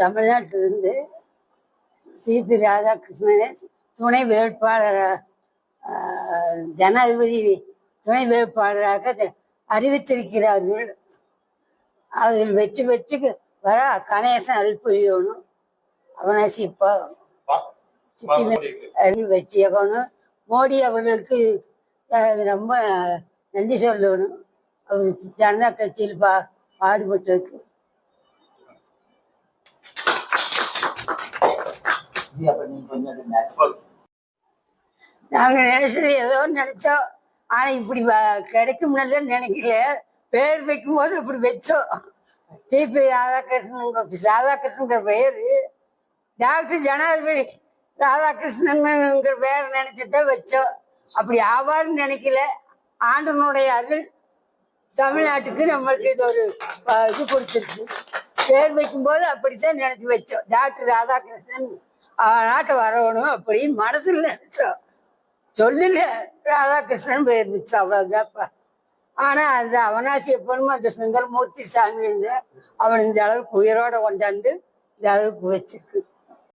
தமிழ்நாட்டிலிருந்து சிபி ராதாகிருஷ்ணனை துணை வேட்பாளர் ஜனாதிபதி துணை வேட்பாளராக அறிவித்திருக்கிறார்கள். அதில் வெற்றி பெற்று வர கணேசன் அல்புரியணும் அவனாசி இப்போ அதில் வெற்றியாகணும் மோடி அவர்களுக்கு ரொம்ப நன்றி சொல்லணும். அவர் ஜனதா கட்சியில் பா பாடுபட்டிருக்கு. நாங்க நினைச்சது ஏதோ நினைச்சோம் ஆனா இப்படி கிடைக்கும் நினைக்கல. பேர் வைக்கும் போது இப்படி வச்சோம். டிபி ராதாகிருஷ்ணன் ராதாகிருஷ்ணங்கிற பேரு. டாக்டர் ஜனாதிபதி ராதாகிருஷ்ணன்ங்கிற பேர் நினைச்சுதான் வச்சோம். அப்படி ஆவார்னு நினைக்கல. ஆண்டனுடைய அருள் தமிழ்நாட்டுக்கு நம்மளுக்கு இது ஒரு இது கொடுத்துருக்கு. பேர் வைக்கும்போது அப்படித்தான் நினைச்சு வச்சோம். டாக்டர் ராதாகிருஷ்ணன் நாட்டை வரணும் அப்படின்னு மனசில் நினைச்சோம் சொல்லல ராதாகிருஷ்ணன் பேர் வச்சு அவ்வளவுதான்ப்பா. ஆனால் அந்த அவனாசி எப்பவும் அந்த சுந்தரமூர்த்தி சாமி இருந்த அவன் இந்த அளவுக்கு உயிரோட கொண்டாந்து இந்த அளவுக்கு வச்சிருக்கு.